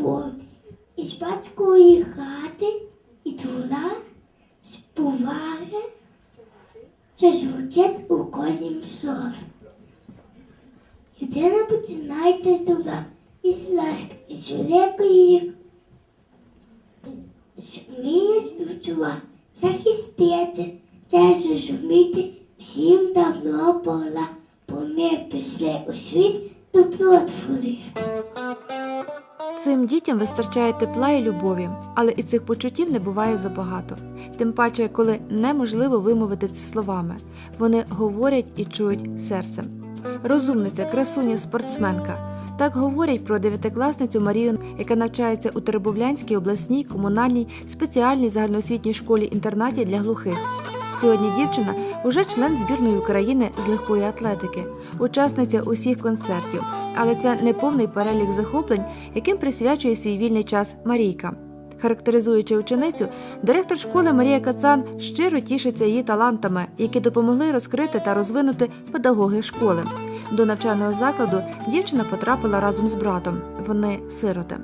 великої із батькової хати і двора, з поваги, що звучить у кожнім слові. Людина починається з добра, із ласки, із великої вміє співчувати, захистити, це зрозуміти всім давно пора, бо ми пішли у світ добро творити. Цим дітям вистачає тепла і любові, але і цих почуттів не буває забагато. Тим паче, коли неможливо вимовити це словами. Вони говорять і чують серцем. Розумниця, красуня, спортсменка. Так говорять про дев'ятикласницю Марію, яка навчається у Теребовлянській обласній комунальній спеціальній загальноосвітній школі-інтернаті для глухих. Сьогодні дівчина уже член збірної України з легкої атлетики, учасниця усіх концертів. Але це не повний перелік захоплень, яким присвячує свій вільний час Марійка. Характеризуючи ученицю, директор школи Марія Кацан щиро тішиться її талантами, які допомогли розкрити та розвинути педагоги школи. До навчального закладу дівчина потрапила разом з братом. Вони сироти.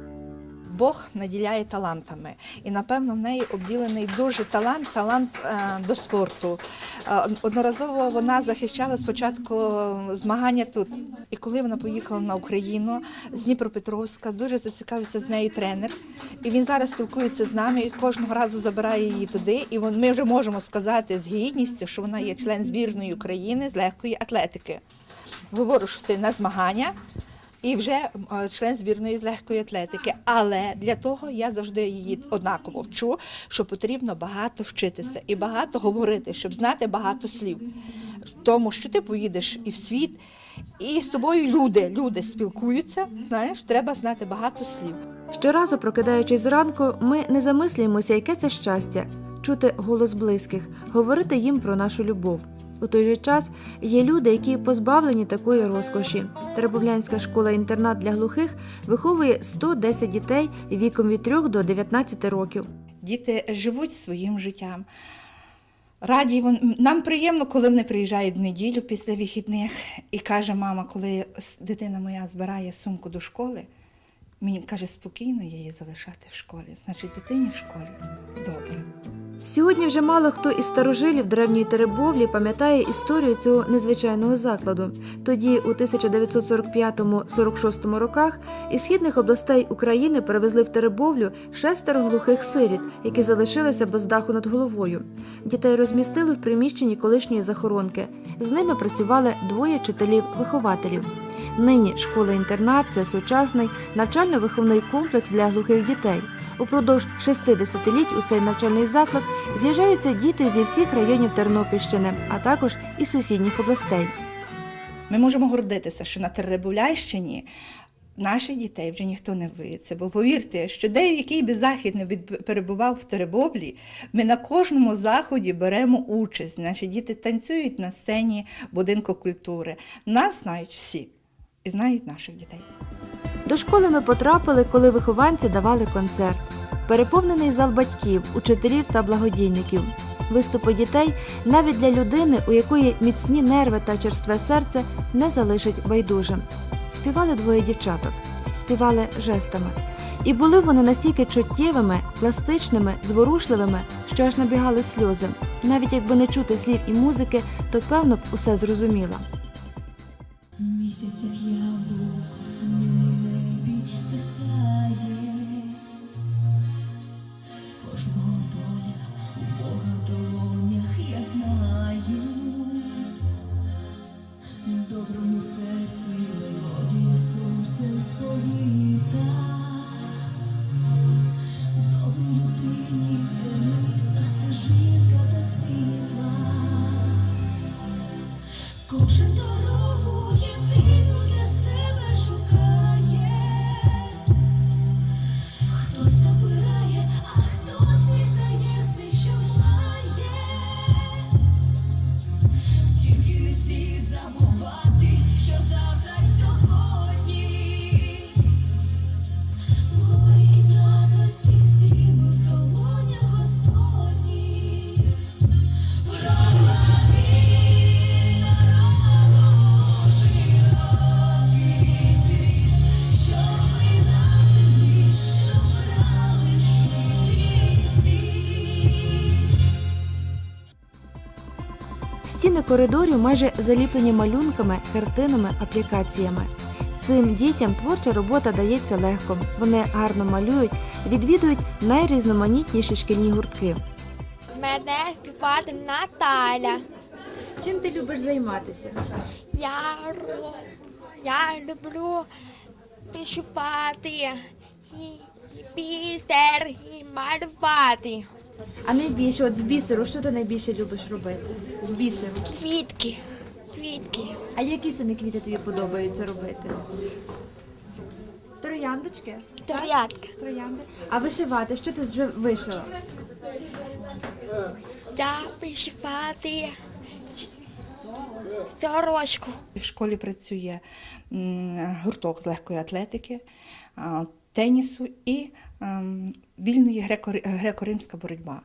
Бог наділяє талантами, і напевно в неї обділений дуже талант, талант е, до спорту. Е, одноразово вона захищала спочатку змагання тут. І коли вона поїхала на Україну з Дніпропетровська, дуже зацікавився з нею тренер. І він зараз спілкується з нами і кожного разу забирає її туди. І ми вже можемо сказати з гідністю, що вона є член збірної України з легкої атлетики. Виворушити на змагання і вже е, член збірної з легкої атлетики. Але для того я завжди її однаково вчу, що потрібно багато вчитися і багато говорити, щоб знати багато слів. Тому що ти поїдеш і в світ, і з тобою люди, люди спілкуються. Знаєш, треба знати багато слів. Щоразу, прокидаючись зранку, ми не замислюємося, яке це щастя чути голос близьких, говорити їм про нашу любов. У той же час є люди, які позбавлені такої розкоші. Теребовлянська школа-інтернат для глухих виховує 110 дітей віком від 3 до 19 років. Діти живуть своїм життям. Раді нам приємно, коли вони приїжджають в неділю після вихідних і каже мама, коли дитина моя збирає сумку до школи, мені каже, спокійно її залишати в школі. Значить, дитині в школі добре. Сьогодні вже мало хто із старожилів древньої Теребовлі пам'ятає історію цього незвичайного закладу. Тоді, у 1945-46 роках, із східних областей України перевезли в Теребовлю шестеро глухих сиріт, які залишилися без даху над головою. Дітей розмістили в приміщенні колишньої захоронки. З ними працювали двоє вчителів-вихователів. Нині школа-інтернат це сучасний навчально-виховний комплекс для глухих дітей. Упродовж шести десятиліть у цей навчальний заклад з'їжджаються діти зі всіх районів Тернопільщини, а також із сусідніх областей. Ми можемо гордитися, що на Теребовлящині наших дітей вже ніхто не виється. Бо повірте, що де який би захід не перебував в Теребовлі, ми на кожному заході беремо участь. Наші діти танцюють на сцені будинку культури. Нас знають всі і знають наших дітей. До школи ми потрапили, коли вихованці давали концерт. Переповнений зал батьків, учителів та благодійників. Виступи дітей навіть для людини, у якої міцні нерви та черстве серце, не залишить байдужим. Співали двоє дівчаток, співали жестами. І були вони настільки чуттєвими, пластичними, зворушливими, що аж набігали сльози. Навіть якби не чути слів і музики, то певно б усе зрозуміла. Місяцях яблук в синьому небі засяє, кожного доля у Бога в долонях я знаю, доброму серці мелодія сонцем сповита, добрій людині терниста стежинка до світла. Кожен коридорів майже заліплені малюнками, картинами, аплікаціями. Цим дітям творча робота дається легко. Вони гарно малюють, відвідують найрізноманітніші шкільні гуртки. Мене звати Наталя. Чим ти любиш займатися? Я, я люблю вишивати і бісер і малювати. А найбільше, от з бісеру, що ти найбільше любиш робити? З бісеру. Квітки. Квітки. А які самі квіти тобі подобається робити? Трояндочки? Порядка. Троянди. А вишивати, що ти вже вишила? Я вишивати сорочку. В школі працює гурток з легкої атлетики, тенісу і вільної греко- греко-римська боротьба.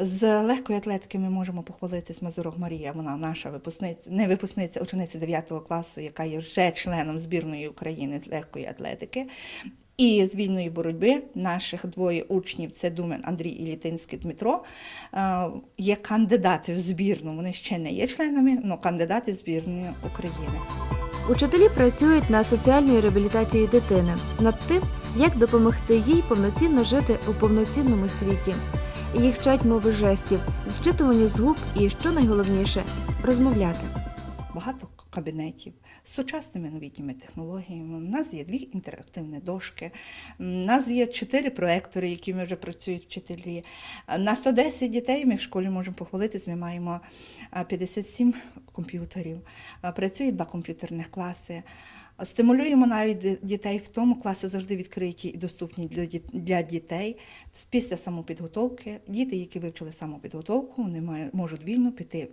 З легкої атлетики ми можемо похвалитись Мазурок Марія, вона наша випускниця, не випускниця, учениця 9 класу, яка є вже членом збірної України з легкої атлетики. І з вільної боротьби наших двоє учнів це Думен Андрій і Літинський Дмитро. е, Є кандидати в збірну. Вони ще не є членами, але кандидати в збірну України. Учителі працюють над соціальною реабілітацією дитини, над тим, як допомогти їй повноцінно жити у повноцінному світі. Їх вчать мови жестів, зчитуванню з губ і, що найголовніше, розмовляти. Багато кабінетів з сучасними новітніми технологіями. У нас є дві інтерактивні дошки, у нас є чотири проектори, якими вже працюють вчителі. На 110 дітей ми в школі можемо похвалитись. Ми маємо 57 комп'ютерів. А, Працює два комп'ютерних класи. Стимулюємо навіть дітей в тому, класи завжди відкриті і доступні для дітей. Після самопідготовки діти, які вивчили самопідготовку, вони можуть вільно піти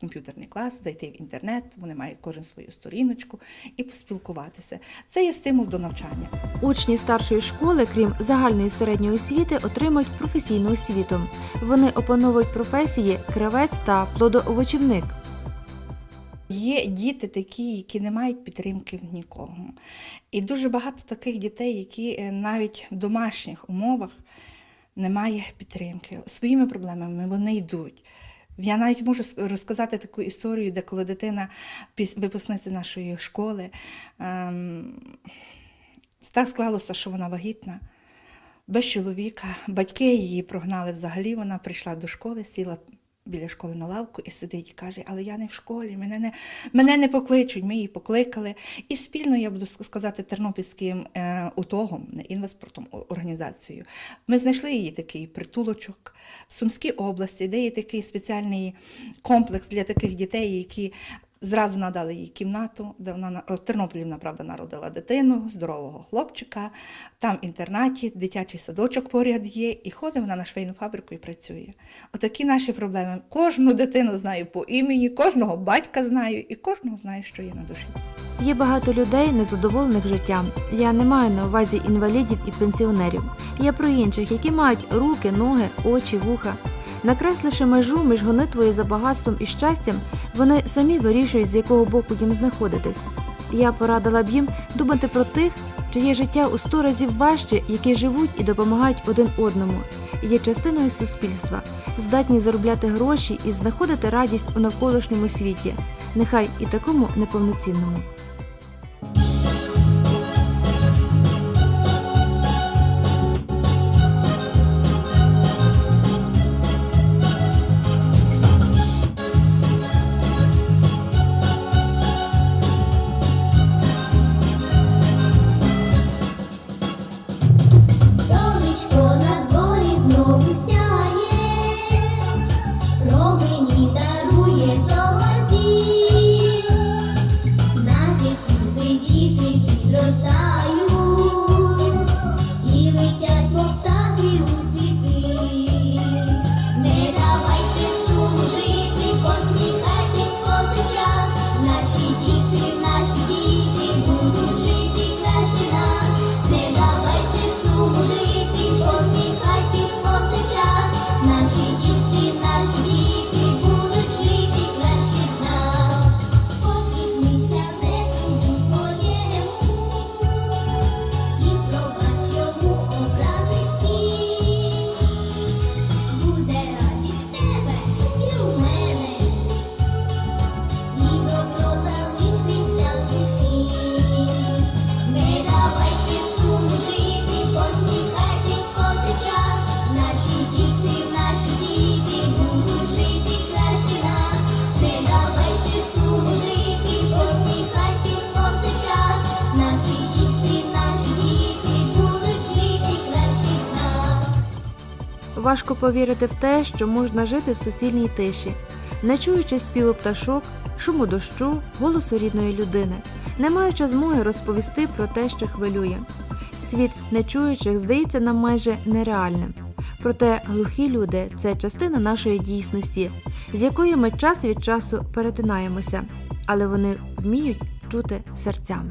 комп'ютерний клас, зайти в інтернет, вони мають кожен свою сторіночку і поспілкуватися. Це є стимул до навчання. Учні старшої школи, крім загальної середньої освіти, отримують професійну освіту. Вони опановують професії кравець та плодоовочівник. Є діти такі, які не мають підтримки в нікого. І дуже багато таких дітей, які е, навіть в домашніх умовах немає підтримки. Своїми проблемами вони йдуть. Я навіть можу розказати таку історію, де коли дитина випускниця нашої школи, ем, так склалося, що вона вагітна. Без чоловіка, батьки її прогнали взагалі. Вона прийшла до школи, сіла біля школи на лавку і сидить і каже: Але я не в школі, мене не, мене не покличуть. Ми її покликали. І спільно, я буду сказати, тернопільським е, УТОГом, інвеспортом організацією. Ми знайшли її такий притулочок в Сумській області, де є такий спеціальний комплекс для таких дітей, які. Зразу надали їй кімнату, де вона на- в Тернополі, вона, правда, народила дитину, здорового хлопчика. Там інтернаті, дитячий садочок поряд є, і ходить вона на швейну фабрику і працює. Отакі наші проблеми. Кожну дитину знаю по імені, кожного батька знаю, і кожного знаю, що є на душі. Є багато людей, незадоволених життям. Я не маю на увазі інвалідів і пенсіонерів. Я про інших, які мають руки, ноги, очі, вуха. Накресливши межу між гонитвою за багатством і щастям, вони самі вирішують, з якого боку їм знаходитись. Я порадила б їм думати про тих, чиє життя у сто разів важче, які живуть і допомагають один одному, є частиною суспільства, здатні заробляти гроші і знаходити радість у навколишньому світі, нехай і такому неповноцінному. Важко повірити в те, що можна жити в суцільній тиші, не чуючи співу пташок, шуму дощу, голосу рідної людини, не маючи змоги розповісти про те, що хвилює. Світ нечуючих здається нам майже нереальним. Проте глухі люди це частина нашої дійсності, з якою ми час від часу перетинаємося, але вони вміють чути серцями.